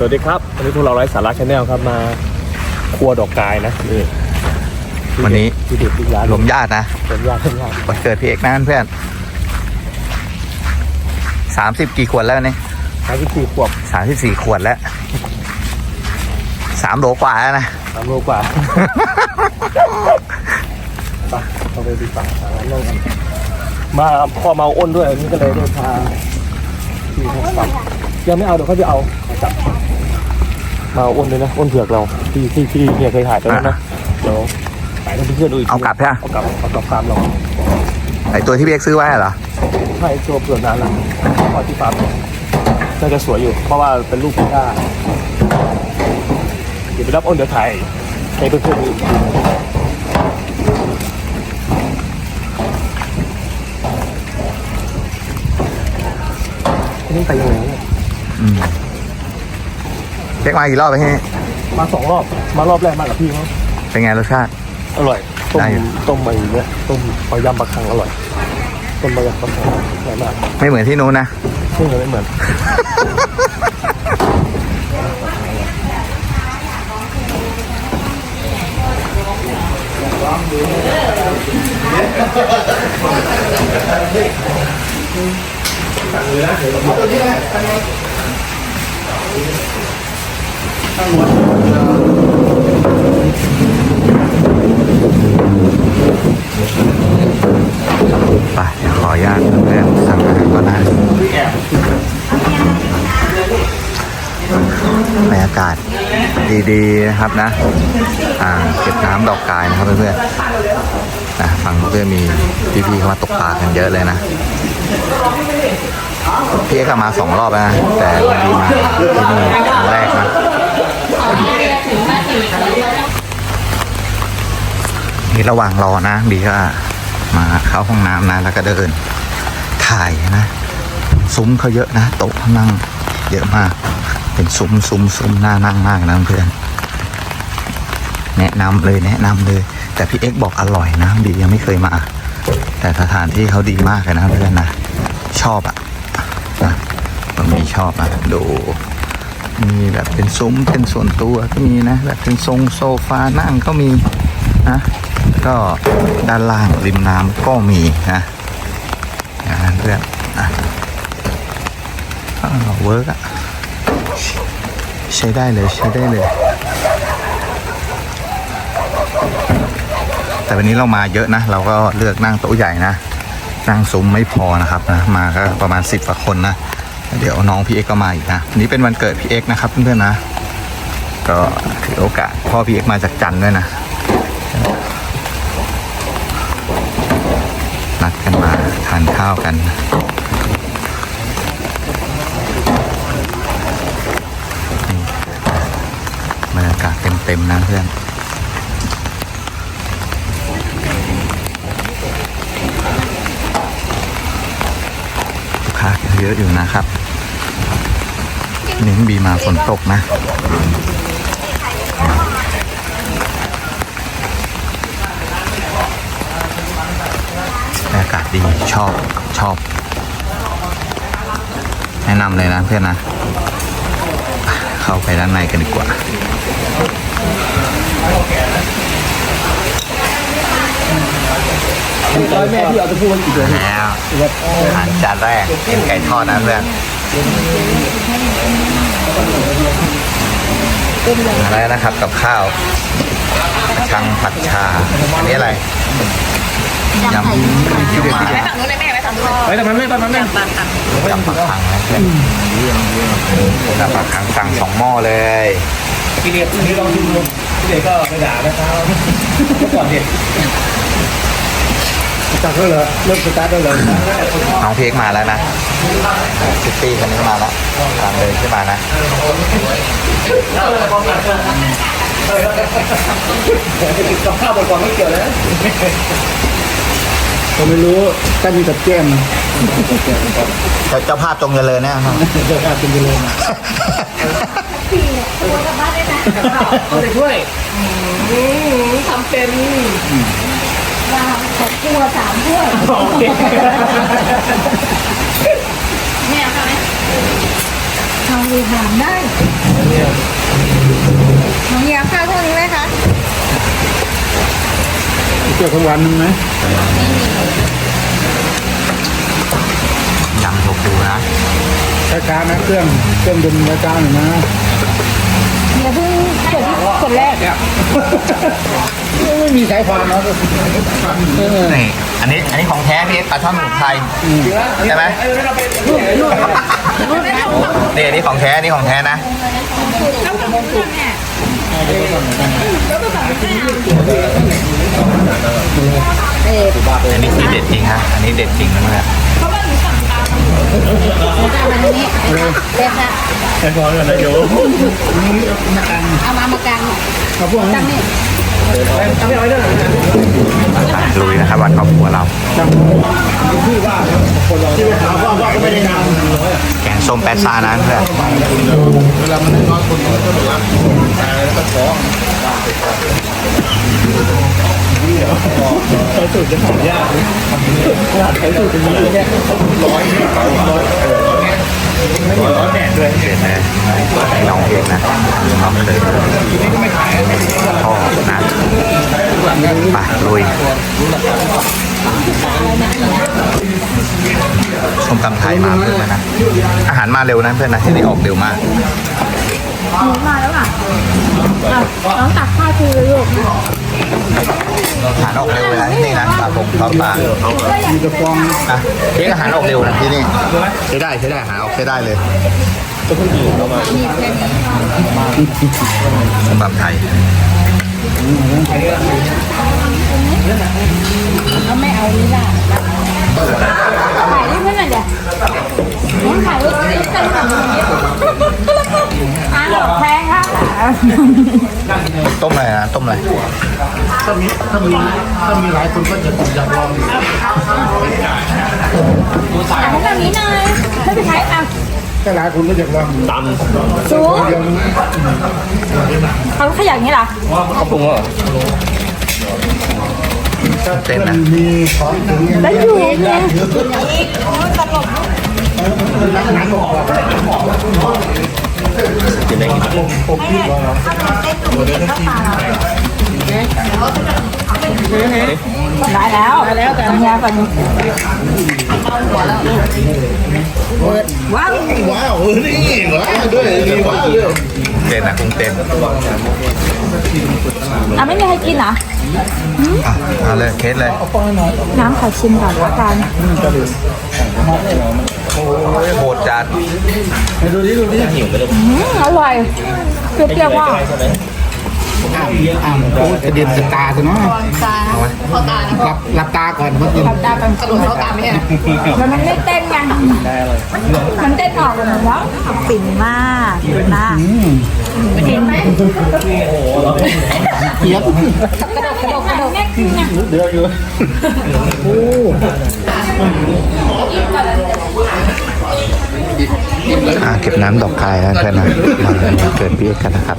สวัสดีครับ วันนี้พวกเราไร้สาระชาแนลครับมาครัวดอกกายนะนี่วันนี้ที่เด็ดที่ร้านรวมญาตินะรวมญาติรวมญาติวันเกิดพี่เอกนั่นเพื่อนสามสิบกี่ขวดแล้วเนี่ยสามสิบสี่ขวบสามสิบสี่ขวดแล้วสามโลกว่าแล้วนะสามโลกว่าไปเราไปดีฝั่งร้านเรากันมาพ่อเมาอ้นด้วยอันนี่ก็เลยได้พาพี่เขาฟังยังไม่เอาเดี๋ยวเขาจะเอาจับ มาอ้นเลยนะอ้นเผือกเราที่ที่ที่เนี่ยเคยถ่ายตรงนั้นนะเดี๋ยวถ่ายให้เพื่อนๆดูอีกทีเอากลับใช่ไหม เอากลับเอากลับฟาร์มเราไอตัวที่พี่เอกซื้อไว้เหรอใช่ตัวเปลือกนานแล้วพอที่ฟาร์มน่าจะสวยอยู่ เพราะว่าเป็นลูกพิก้าเดี๋ยวไปรับอ้นเดี๋ยวถ่ายให้เพื่อนๆดูอีกนี่ไปยังไงเนี่ยอืม เช็คมากี่รอบไปที่นี่มาสองรอบ มารอบแรกมากับพี่เขาเป็นไงรสชาติ อร่อย ต้มได้อยู่ ต้มใบเนี่ยต้มปลายำปลาคังอร่อย ต้มปลายำปลาคังอร่อยมากไม่เหมือนที่นู้นนะ ซึ่งมันไม่เหมือน ไปเดี๋ยวขออนุญาตเพื่อนสั่งอาหารก่อนนะบรรยากาศดีๆนะครับนะ อ่าเก็บน้ำดอกกายนะครับเพื่อนๆนะฝั่งเพื่อนมีพี่ๆเข้ามาตกปลากันเยอะเลยนะพี่เอกมาสองรอบแล้วนะแต่วันดีมาที่นี่ครั้งแรกนะ นี่ระหว่างรอนะบีก็มาเข้าห้องน้ำนะแล้วก็เดิน ถ่ายนะ ซุ้มเขาเยอะนะโต๊ะเขานั่ง เยอะมาก เป็นซุ้มซุ้มซุ้มน่านั่งมากนะเพื่อนแนะนำเลยแนะนำเลย แต่พี่เอ็กบอกอร่อยนะบียังไม่เคยมา แต่สถานที่เขาดีมากเลยนะเพื่อนนะชอบอะนะผมมีชอบอะดูมีแบบเป็นซุ้มเป็นส่วนตัวก็มีนะแบบเป็นทรงโซฟานั่งก็มีนะ ก็ด้านล่างริมน้ำก็มีนะอย่างนั้นเพื่อนอะอ้าเวิร์กอะใช้ได้เลยใช้ได้เลย แต่วันนี้เรามาเยอะนะ เราก็เลือกนั่งโต๊ะใหญ่นะ นั่งซุ้มไม่พอนะครับนะ มาก็ประมาณสิบกว่าคนนะ เดี๋ยวน้องพี่เอ็กก็มาอีกนะวันนี้เป็นวันเกิดพี่เอ็กนะครับเพื่อนๆนะ ก็ถือโอกาสพ่อพี่เอ็กมาจากจันทร์ด้วยนะ นัดกัน มาทานข้าวกัน บรรยากาศเต็มๆนะเพื่อนลูกค้าเยอะอยู่นะครับนี่บีมาฝนตกนะ บรรยากาศ ดีชอบชอบ แนะนำเลยนะเพื่อนนะ เข้าไปด้านในกันดีกว่าแม่ที่เอาจะพูดว่ากี่เดือนแล้วอาหารจานแรกเป็นไก่ทอดนะเพื่อน มาแล้วนะครับกับข้าวชังผัดชา อันนี้อะไรยำยูมาไปฝั่งนู้นเลยแม่ไปฝั่งนู้นไปแต่มันไม่ตอนนั้นไม่ปากตังยำผักคังนะเพื่อนยำผักคังสั่งสองหม้อเลยพี่เด็กพี่ลองดูพี่เด็กก็ไม่ด่านะครับเมื่อก่อนเด็ก จัดด้วยเหรอเริ่มสตาร์ทด้วยเหรอน้องเพียกมาแล้วนะซิตี้คันนี้มาแล้วกำลังเดินขึ้นมานะกับข้าวก่อนไม่เกี่ยวแล้วผมไม่รู้ถ้ามีกับแก้มเจ้าภาพจงเจริญเนี่ยครับเจ้าข้าวเป็นยังไงเอาไปช่วยทำเป็น ว่าขอบตัวสามถ้วยโอเคแม่เอาค่ะไหมทำเลยถามได้เน้องเฮียข้าวพวกนี้ไหมคะเกี่ยวกับวันนึงไหมยำโชกุนะช้าๆนะเครื่องเครื่องดึงช้าๆหน่อยนะเฮียเพิ่ง กดที่กดแรกไม่มีสายความนะนี่อันนี้อันนี้ของแท้พี่เอ็กซ์ปลาช่อนหมูไทยใช่ไหมนี่อันนี้ของแท้อันนี้ของแท้นะอันนี้คือเด็ดจริงฮะอันนี้เด็ดจริงนะเนี่ย อันนี้เด็ดค่ะสายความนะโยเอามามากางเอาพวกนี้ตั้งนี่อะลุยนะครับวันครอบครัวเราที่ไปหาว่าว่าก็ไม่ได้นานแกงส้มแปดซานะเพื่อนเวลามันน้อยคนน้อยก็เหลือแล้วก็ท้อง ช้สูตรจะหายากใช้สูตรจะมีแค่ร้อยร้อยไม่มีร้อยแดดด้วยเด็ดเลยให้น้องเองนะน้องเลยพ่อนะไปลุยส้มตำไทยมาเพื่อนนะ อาหารมาเร็วนะเพื่อนนะที่นี่ออกเร็วมากหมูมาแล้วอะน้องตักข้าวคือลูก หารออกเร็วเลยนะที่นี่นะปลาผมทอดปามีกระฟองอะเค้กอาหารออกเร็วนะที่นี่ใช้ได้ใช้ได้หาออกใช้ได้เลยก็เพิ่งดื่มเข้ามาส้มตำไทยเอาไม่เอานี่ล่ะถ่ายรูปให้หน่อยเดี๋ยวถ่ายรูปรูปกันค่อะ แพงค่ะต้มอะไรนะต้มอะไรถ้ามีถ้ามีถ้ามีหลายคนก็จะอยากลองถ่ายให้แบบนี้หน่อยไม่เป็นไรอะถ้าหลายคนก็อยากลองตำสูงเขาขยันนี้เหรอเขาปรุงเหรอเต้นนะมีของถึงแล้วอยู่เนี่ ยได้กินได้แล้วได้แล้วแต่เฮียก่อนว้าวว้าวนี่ว้าวด้วยมีว้าวด้วยเต้นนะกุ้งเต้นอะไม่มีใครกินเหรออะเอาเลยเคสเลย น้ำขอชิมก่อนละกัน โอ้ยโหดจัดดูดิดูดิหิวไปเลยอืมอร่อยเปรี้ยวๆว่าอ้ามอ้ามโอ้กระเด็นตาสิเนาะเอาไหมหลับหลับตาก่อนเมื่อกี้ขับตาเป็นกระโดดเข้าตามเนี่ยมันไม่เต้นไงมันเต้นออกเลยนะว่าปิ่นมากปิ่นมากกินไหมเกียบกระโดดกระโดดกระโดดเนี่ยเดือดอยู่โอ้ อ่าเก็บน้ำดอกคายนะเพื่อนนะมาเกิดเบี้ยกันนะครับ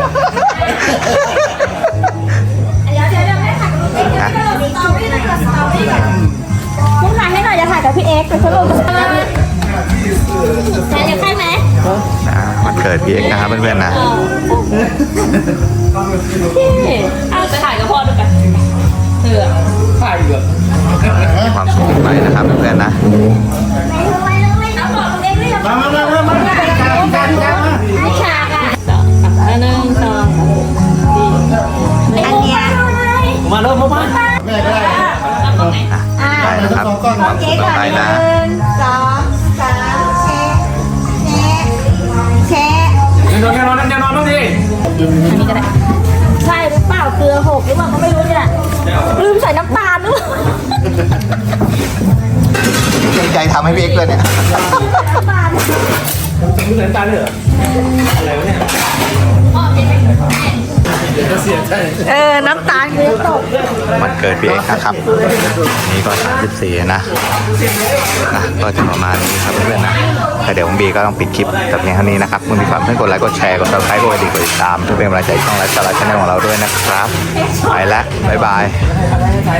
มีความสุขไปนะครับเพื่อนๆนะมามามามามาการการการมาฉากอะหนึ่งสองอันเนี้ยมาเริ่มมาแม่ก็ได้นะครับความสุขกันไปนะหนึ่งสองสามแชะแชะแชะนอนแน่นอนแน่นอนบ้างดิอันนี้ก็ได้ เกรงใจทำให้พี่เอ็กซ์เลยเนี่ยรู้สายตาเลยเหรออะไรวะเนี่ยเดี๋ยวจะเสียใจเออ น้ำตาลคือตกวันเกิดพี่เอ็กซ์นะครับ นี่ก็ 34 นะนะก็จะประมาณนี้ครับเพื่อนๆนะแต่เดี๋ยวผมบีก็ต้องปิดคลิปแต่เพียงเท่านี้นะครับคุณผู้ชมเพื่อนกดไลค์กดแชร์กดซับสไครต์กดกระดิ่งกดติดตามเพื่อเป็นกำลังใจให้ช่องไลฟ์สไตล์ชาแนลของเราด้วยนะครับ ไปแล้วบ๊ายบายใช้